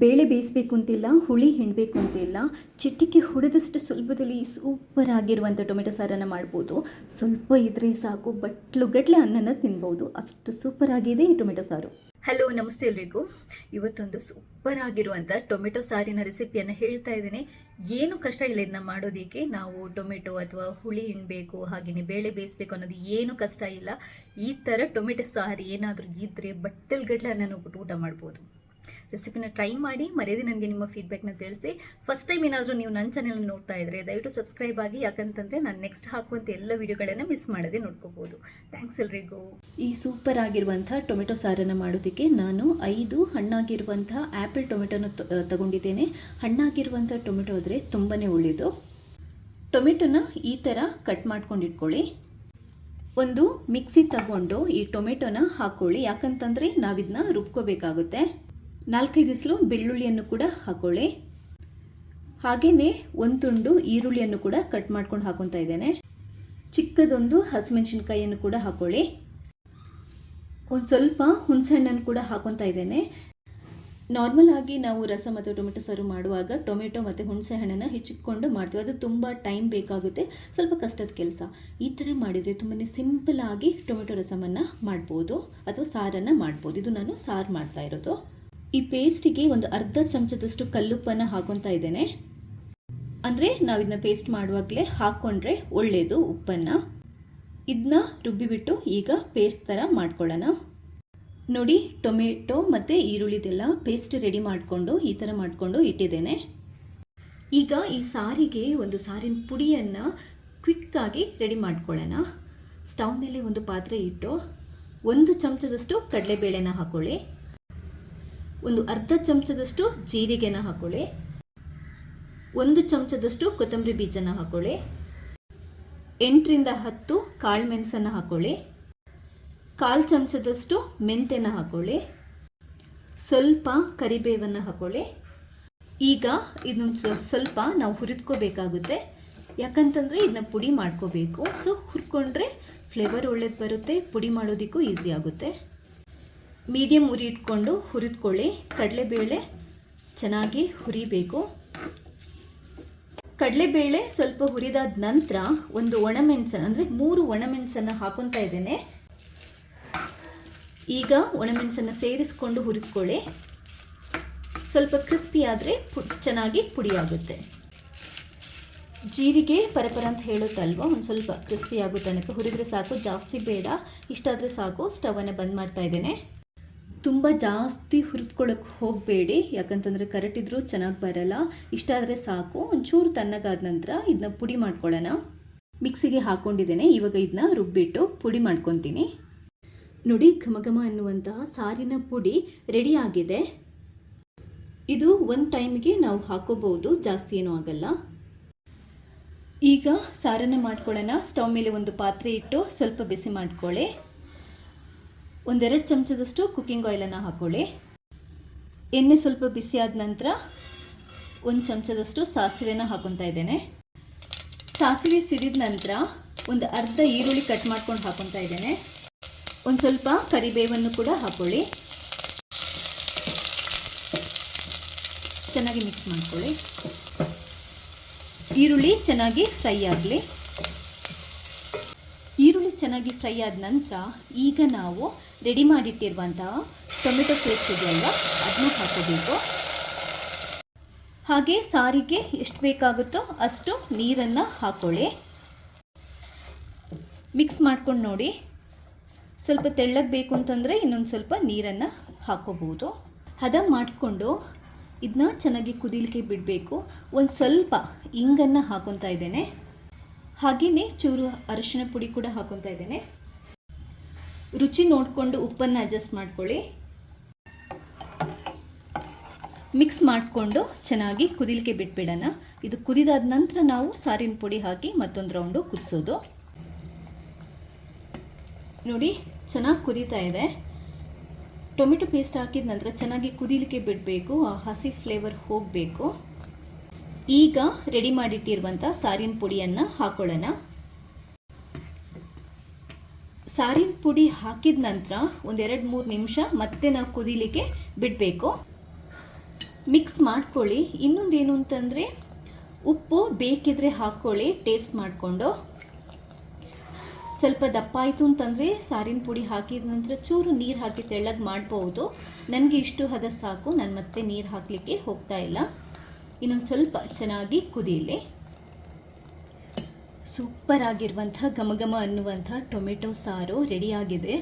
ಬೇಳೆ ಬೇಯಿಸಬೇಕು ಅಂತಿಲ್ಲ ಹುಳಿ ಹಿಂಡಬೇಕು ಅಂತಿಲ್ಲ ಚಿಟಿಕೆ ಹೊಡೆದಷ್ಟು ಸುಲಭದಲ್ಲಿ ಸೂಪರ್ ಆಗಿರುವಂಥ ಟೊಮೆಟೊ ಸಾರನ್ನು ಮಾಡ್ಬೋದು. ಸ್ವಲ್ಪ ಇದ್ರೆ ಸಾಕು ಬಟ್ಲುಗಟ್ಟಲೆ ಅನ್ನನ ತಿನ್ಬೋದು. ಅಷ್ಟು ಸೂಪರ್ ಆಗಿದೆ ಈ ಟೊಮೆಟೊ ಸಾರು. ಹಲೋ ನಮಸ್ತೆ ಎಲ್ರಿಗೂ. ಇವತ್ತೊಂದು ಸೂಪರ್ ಆಗಿರುವಂಥ ಟೊಮೆಟೊ ಸಾರಿನ ರೆಸಿಪಿಯನ್ನು ಹೇಳ್ತಾ ಇದ್ದೀನಿ. ಏನು ಕಷ್ಟ ಇಲ್ಲ ಇದನ್ನ ಮಾಡೋದಕ್ಕೆ. ನಾವು ಟೊಮೆಟೊ ಅಥವಾ ಹುಳಿ ಹಿಂಡಬೇಕು ಹಾಗೆಯೇ ಬೇಳೆ ಬೇಯಿಸ್ಬೇಕು ಅನ್ನೋದು ಏನು ಕಷ್ಟ ಇಲ್ಲ. ಈ ಥರ ಟೊಮೆಟೊ ಸಾರು ಏನಾದರೂ ಇದ್ದರೆ ಬಟ್ಟಲ್ಗಟ್ಟಲೆ ಅನ್ನನ ಊಟ ಮಾಡ್ಬೋದು. ರೆಸಿಪಿನ ಟ್ರೈ ಮಾಡಿ, ಮರ್ಯಾದೆ ನನಗೆ ನಿಮ್ಮ ಫೀಡ್ಬ್ಯಾಕ್ನ ತಿಳಿಸಿ. ಫಸ್ಟ್ ಟೈಮ್ ಏನಾದರೂ ನೀವು ನನ್ನ ಚಾನೆಲ್ ನೋಡ್ತಾ ಇದ್ದರೆ ದಯವಿಟ್ಟು ಸಬ್ಸ್ಕ್ರೈಬ್ ಆಗಿ, ಯಾಕಂತಂದರೆ ನಾನು ನೆಕ್ಸ್ಟ್ ಹಾಕುವಂಥ ಎಲ್ಲ ವೀಡಿಯೋಗಳನ್ನು ಮಿಸ್ ಮಾಡದೆ ನೋಡ್ಕೋಬೋದು. ಥ್ಯಾಂಕ್ಸ್ ಎಲ್ರಿಗೂ. ಈ ಸೂಪರ್ ಆಗಿರುವಂಥ ಟೊಮೆಟೊ ಸಾರನ್ನು ಮಾಡೋದಕ್ಕೆ ನಾನು ಐದು ಹಣ್ಣಾಗಿರುವಂಥ ಆ್ಯಪಲ್ ಟೊಮೆಟೊನ ತಗೊಂಡಿದ್ದೇನೆ. ಹಣ್ಣಾಗಿರುವಂಥ ಟೊಮೆಟೊ ಆದರೆ ತುಂಬಾ ಒಳ್ಳೆಯದು ಟೊಮೆಟೊನ ಈ ಥರ ಕಟ್ ಮಾಡ್ಕೊಂಡು ಇಟ್ಕೊಳ್ಳಿ. ಒಂದು ಮಿಕ್ಸಿ ತಗೊಂಡು ಈ ಟೊಮೆಟೊನ ಹಾಕ್ಕೊಳ್ಳಿ ಯಾಕಂತಂದರೆ ನಾವಿದನ್ನ ರುಬ್ಕೋಬೇಕಾಗುತ್ತೆ. ನಾಲ್ಕೈದು ದಿಸಲು ಬೆಳ್ಳುಳ್ಳಿಯನ್ನು ಕೂಡ ಹಾಕೊಳ್ಳಿ. ಹಾಗೆಯೇ ಒಂದು ತುಂಡು ಈರುಳ್ಳಿಯನ್ನು ಕೂಡ ಕಟ್ ಮಾಡ್ಕೊಂಡು ಹಾಕೊತಾ ಇದ್ದೇನೆ. ಚಿಕ್ಕದೊಂದು ಹಸಿಮೆಣಸಿನ್ಕಾಯಿಯನ್ನು ಕೂಡ ಹಾಕೊಳ್ಳಿ. ಒಂದು ಸ್ವಲ್ಪ ಹುಣಸೆಹಣ್ಣನ್ನು ಕೂಡ ಹಾಕೊತಾ ಇದ್ದೇನೆ. ನಾರ್ಮಲ್ ಆಗಿ ನಾವು ರಸ ಮತ್ತು ಟೊಮೆಟೊ ಸಾರು ಮಾಡುವಾಗ ಟೊಮೆಟೊ ಮತ್ತು ಹುಣಸೆ ಹಣ್ಣನ್ನು ಹೆಚ್ಚಿಕೊಂಡು ಮಾಡ್ತೀವಿ. ಅದು ತುಂಬ ಟೈಮ್ ಬೇಕಾಗುತ್ತೆ, ಸ್ವಲ್ಪ ಕಷ್ಟದ ಕೆಲಸ. ಈ ಥರ ಮಾಡಿದರೆ ತುಂಬಾ ಸಿಂಪಲ್ ಆಗಿ ಟೊಮೆಟೊ ರಸಮನ್ನು ಮಾಡ್ಬೋದು ಅಥವಾ ಸಾರನ್ನು ಮಾಡ್ಬೋದು. ಇದು ನಾನು ಸಾರು ಮಾಡ್ತಾ ಇರೋದು. ಈ ಪೇಸ್ಟಿಗೆ ಒಂದು ಅರ್ಧ ಚಮಚದಷ್ಟು ಕಲ್ಲುಪ್ಪನ್ನು ಹಾಕೊತಾ ಇದ್ದೇನೆ. ಅಂದರೆ ನಾವು ಇದನ್ನ ಪೇಸ್ಟ್ ಮಾಡುವಾಗಲೇ ಹಾಕ್ಕೊಂಡ್ರೆ ಒಳ್ಳೆಯದು ಉಪ್ಪನ್ನು. ಇದನ್ನ ರುಬ್ಬಿಬಿಟ್ಟು ಈಗ ಪೇಸ್ಟ್ ಥರ ಮಾಡ್ಕೊಳ್ಳೋಣ. ನೋಡಿ, ಟೊಮೆಟೊ ಮತ್ತು ಈರುಳ್ಳಿದೆಲ್ಲ ಪೇಸ್ಟ್ ರೆಡಿ ಮಾಡಿಕೊಂಡು ಈ ಥರ ಮಾಡಿಕೊಂಡು ಇಟ್ಟಿದ್ದೇನೆ. ಈಗ ಈ ಸಾರಿಗೆ ಒಂದು ಸಾರಿನ ಪುಡಿಯನ್ನು ಕ್ವಿಕ್ಕಾಗಿ ರೆಡಿ ಮಾಡ್ಕೊಳ್ಳೋಣ. ಸ್ಟವ್ ಮೇಲೆ ಒಂದು ಪಾತ್ರೆ ಇಟ್ಟು ಒಂದು ಚಮಚದಷ್ಟು ಕಡಲೆಬೇಳೆನ ಹಾಕ್ಕೊಳ್ಳಿ ಒಂದು ಅರ್ಧ ಚಮಚದಷ್ಟು ಜೀರಿಗೆನ ಹಾಕ್ಕೊಳ್ಳಿ ಒಂದು ಚಮಚದಷ್ಟು ಕೊತ್ತಂಬರಿ ಬೀಜನ ಹಾಕ್ಕೊಳ್ಳಿ ಎಂಟರಿಂದ ಹತ್ತು ಕಾಳು ಮೆಣಸನ್ನು ಹಾಕ್ಕೊಳ್ಳಿ ಕಾಲು ಚಮಚದಷ್ಟು ಮೆಂತೆನ ಹಾಕ್ಕೊಳ್ಳಿ ಸ್ವಲ್ಪ ಕರಿಬೇವನ್ನು ಹಾಕೊಳ್ಳಿ. ಈಗ ಇದನ್ನ ಸ್ವ- ಸ್ವಲ್ಪ ನಾವು ಹುರಿದ್ಕೋಬೇಕಾಗುತ್ತೆ. ಯಾಕಂತಂದರೆ ಇದನ್ನ ಪುಡಿ ಮಾಡ್ಕೋಬೇಕು. ಸೊ ಹುರ್ಕೊಂಡ್ರೆ ಫ್ಲೇವರ್ ಒಳ್ಳೇದು ಬರುತ್ತೆ, ಪುಡಿ ಮಾಡೋದಕ್ಕೂ ಈಸಿ ಆಗುತ್ತೆ. ಮೀಡಿಯಮ್ ಉರಿ ಇಟ್ಕೊಂಡು ಹುರಿದ್ಕೊಳ್ಳಿ. ಕಡಲೆಬೇಳೆ ಚೆನ್ನಾಗಿ ಹುರಿಬೇಕು. ಕಡಲೆಬೇಳೆ ಸ್ವಲ್ಪ ಹುರಿದಾದ ನಂತರ ಒಂದು ಒಣಮೆಣಸನ್ನು, ಅಂದರೆ ಮೂರು ಒಣಮೆಣಸನ್ನು ಹಾಕೊತಾ ಇದ್ದೇನೆ. ಈಗ ಒಣಮೆಣಸನ್ನು ಸೇರಿಸ್ಕೊಂಡು ಹುರಿದ್ಕೊಳ್ಳಿ. ಸ್ವಲ್ಪ ಕ್ರಿಸ್ಪಿ ಆದರೆ ಪು, ಚೆನ್ನಾಗಿ ಪುಡಿಯಾಗುತ್ತೆ. ಜೀರಿಗೆ ಪರಪರ ಅಂತ ಹೇಳುತ್ತಲ್ವ, ಒಂದು ಸ್ವಲ್ಪ ಕ್ರಿಸ್ಪಿ ಆಗೋ ತನಕ ಹುರಿದ್ರೆ ಸಾಕು. ಜಾಸ್ತಿ ಬೇಡ, ಇಷ್ಟಾದರೆ ಸಾಕು. ಸ್ಟವನ್ನು ಬಂದ್ ಮಾಡ್ತಾ ಇದ್ದೇನೆ. ತುಂಬ ಜಾಸ್ತಿ ಹುರಿದ್ಕೊಳ್ಳೋಕೆ ಹೋಗಬೇಡಿ. ಯಾಕಂತಂದರೆ ಕರೆಕ್ಟಿದ್ರೂ ಚೆನ್ನಾಗಿ ಬರಲ್ಲ. ಇಷ್ಟ ಆದರೆ ಸಾಕು. ಒಂಚೂರು ತಣ್ಣಗಾದ ನಂತರ ಇದನ್ನ ಪುಡಿ ಮಾಡ್ಕೊಳ್ಳೋಣ. ಮಿಕ್ಸಿಗೆ ಹಾಕ್ಕೊಂಡಿದ್ದೇನೆ ಇವಾಗ ಇದನ್ನ ರುಬ್ಬಿಟ್ಟು ಪುಡಿ ಮಾಡ್ಕೊತೀನಿ. ನೋಡಿ ಘಮ ಘಮ ಅನ್ನುವಂತಹ ಸಾರಿನ ಪುಡಿ ರೆಡಿ ಆಗಿದೆ. ಇದು ಒಂದು ಟೈಮ್ಗೆ ನಾವು ಹಾಕೋಬಹುದು. ಜಾಸ್ತಿ ಏನೂ ಆಗಲ್ಲ. ಈಗ ಸಾರನ್ನು ಮಾಡ್ಕೊಳ್ಳೋಣ. ಸ್ಟವ್ ಮೇಲೆ ಒಂದು ಪಾತ್ರೆ ಇಟ್ಟು ಸ್ವಲ್ಪ ಬಿಸಿ ಮಾಡ್ಕೊಳ್ಳಿ. ಒಂದೆರಡು ಚಮಚದಷ್ಟು ಕುಕ್ಕಿಂಗ್ ಆಯಿಲನ್ನು ಹಾಕ್ಕೊಳ್ಳಿ ಎಣ್ಣೆ ಸ್ವಲ್ಪ ಬಿಸಿ ಆದ ನಂತರ ಒಂದು ಚಮಚದಷ್ಟು ಸಾಸಿವೆನ ಹಾಕೊತಾ ಇದ್ದೇನೆ. ಸಾಸಿವೆ ಸಿಡಿದ ನಂತರ ಒಂದು ಅರ್ಧ ಈರುಳ್ಳಿ ಕಟ್ ಮಾಡ್ಕೊಂಡು ಹಾಕೊತಾ ಇದ್ದೇನೆ. ಒಂದು ಸ್ವಲ್ಪ ಕರಿಬೇವನ್ನು ಕೂಡ ಹಾಕ್ಕೊಳ್ಳಿ ಚೆನ್ನಾಗಿ ಮಿಕ್ಸ್ ಮಾಡ್ಕೊಳ್ಳಿ. ಈರುಳ್ಳಿ ಚೆನ್ನಾಗಿ ಫ್ರೈ ಆಗಲಿ. ಚೆನ್ನಾಗಿ ಫ್ರೈ ಆದ ನಂತರ ಈಗ ನಾವು ರೆಡಿ ಮಾಡಿಟ್ಟಿರುವಂತಹ ಟೊಮೆಟೊ ಪೇಸ್ಟ್ ಇದೆಯಲ್ಲ ಅದನ್ನ ಹಾಕೋಬೇಕು. ಹಾಗೆ ಸಾರಿಗೆ ಎಷ್ಟು ಬೇಕಾಗುತ್ತೋ ಅಷ್ಟು ನೀರನ್ನು ಹಾಕೊಳ್ಳಿ. ಮಿಕ್ಸ್ ಮಾಡ್ಕೊಂಡು ನೋಡಿ. ಸ್ವಲ್ಪ ತೆಳ್ಳಗೆ ಬೇಕು ಅಂತಂದರೆ ಇನ್ನೊಂದು ಸ್ವಲ್ಪ ನೀರನ್ನು ಹಾಕೋಬಹುದು. ಹದ ಮಾಡಿಕೊಂಡು ಇದನ್ನ ಚೆನ್ನಾಗಿ ಕುದಿಲಿಕ್ಕೆ ಬಿಡಬೇಕು. ಒಂದು ಸ್ವಲ್ಪ ಇಂಗನ್ನು ಹಾಕೊತಾ ಇದ್ದೇನೆ. ಹಾಗೆಯೇ ಚೂರು ಅರಿಶಿನ ಪುಡಿ ಕೂಡ ಹಾಕೊತಾ ಇದ್ದೇನೆ. ರುಚಿ ನೋಡಿಕೊಂಡು ಉಪ್ಪನ್ನು ಅಡ್ಜಸ್ಟ್ ಮಾಡ್ಕೊಳ್ಳಿ. ಮಿಕ್ಸ್ ಮಾಡಿಕೊಂಡು ಚೆನ್ನಾಗಿ ಕುದಿಲಿಕ್ಕೆ ಬಿಟ್ಬಿಡೋಣ. ಇದು ಕುದಿದಾದ ನಂತರ ನಾವು ಸಾರಿನ ಪುಡಿ ಹಾಕಿ ಮತ್ತೊಂದು ರೌಂಡು ಕುದಿಸೋದು. ನೋಡಿ, ಚೆನ್ನಾಗಿ ಕುದೀತಾ ಇದೆ. ಟೊಮೆಟೊ ಪೇಸ್ಟ್ ಹಾಕಿದ ನಂತರ ಚೆನ್ನಾಗಿ ಕುದಿಲಿಕ್ಕೆ ಬಿಡಬೇಕು. ಆ ಹಸಿ ಫ್ಲೇವರ್ ಹೋಗಬೇಕು. ಈಗ ರೆಡಿ ಮಾಡಿಟ್ಟಿರುವಂಥ ಸಾರಿನ ಪುಡಿಯನ್ನು ಹಾಕೊಳ್ಳೋಣ. ಸಾರಿನ ಪುಡಿ ಹಾಕಿದ ನಂತರ ಒಂದೆರಡು ಮೂರು ನಿಮಿಷ ಮತ್ತೆ ನಾವು ಕುದಿಲಿಕ್ಕೆ ಬಿಡಬೇಕು. ಮಿಕ್ಸ್ ಮಾಡ್ಕೊಳ್ಳಿ. ಇನ್ನೊಂದೇನು ಅಂತಂದರೆ ಉಪ್ಪು ಬೇಕಿದ್ರೆ ಹಾಕ್ಕೊಳ್ಳಿ ಟೇಸ್ಟ್ ಮಾಡಿಕೊಂಡು. ಸ್ವಲ್ಪ ದಪ್ಪ ಆಯಿತು ಅಂತಂದರೆ ಸಾರಿನ ಪುಡಿ ಹಾಕಿದ ನಂತರ ಚೂರು ನೀರು ಹಾಕಿ ತೆಳ್ಳಗೆ ಮಾಡ್ಬೋದು. ನನಗೆ ಇಷ್ಟು ಹದ ಸಾಕು. ನಾನು ಮತ್ತೆ ನೀರು ಹಾಕಲಿಕ್ಕೆ ಹೋಗ್ತಾ ಇಲ್ಲ. ಇನ್ನೊಂದು ಸ್ವಲ್ಪ ಚೆನ್ನಾಗಿ ಕುದಿಯಲಿ ಸೂಪರ್ ಆಗಿರುವಂಥ ಘಮಘಮ ಅನ್ನುವಂಥ ಟೊಮೆಟೊ ಸಾರು ರೆಡಿಯಾಗಿದೆ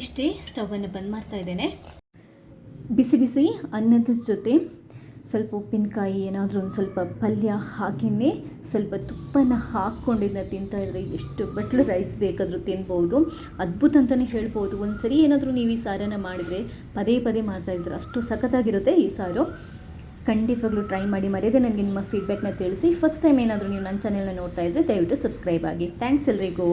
ಇಷ್ಟೇ ಸ್ಟವನ್ನು ಬಂದ್ ಮಾಡ್ತಾ ಇದ್ದೇನೆ. ಬಿಸಿ ಬಿಸಿ ಅನ್ನದ ಜೊತೆ ಸ್ವಲ್ಪ ಉಪ್ಪಿನಕಾಯಿ, ಏನಾದರೂ ಒಂದು ಸ್ವಲ್ಪ ಪಲ್ಯ ಹಾಗೆಯೇ ಸ್ವಲ್ಪ ತುಪ್ಪನ ಹಾಕ್ಕೊಂಡಿದ್ದ ತಿಂತಾ ಇದ್ರೆ ಎಷ್ಟು ಬಟ್ಲು ರೈಸ್ ಬೇಕಾದರೂ ತಿನ್ಬೋದು. ಅದ್ಭುತ ಅಂತಲೇ ಹೇಳ್ಬೋದು. ಒಂದು ಸರಿ ಏನಾದರೂ ನೀವು ಈ ಸಾರನ್ನು ಮಾಡಿದರೆ ಪದೇ ಪದೇ ಮಾಡ್ತಾ ಇದ್ರೆ ಅಷ್ಟು ಸಖತ್ತಾಗಿರುತ್ತೆ ಈ ಸಾರು. ಖಂಡಿತವಾಗ್ಲೂ ಟ್ರೈ ಮಾಡಿ ಮರೆಯದೆ ನನಗೆ ನಿಮ್ಮ ಫೀಡ್ಬ್ಯಾಕ್ನ ತಿಳಿಸಿ. ಫಸ್ಟ್ ಟೈಮ್ ಏನಾದರೂ ನೀವು ನನ್ನ ಚಾನೆಲ್ನ ನೋಡ್ತಾ ಇದ್ದರೆ ದಯವಿಟ್ಟು ಸಬ್ಸ್ಕ್ರೈಬ್ ಆಗಿ. ಥ್ಯಾಂಕ್ಸ್ ಎಲ್ರಿಗೂ.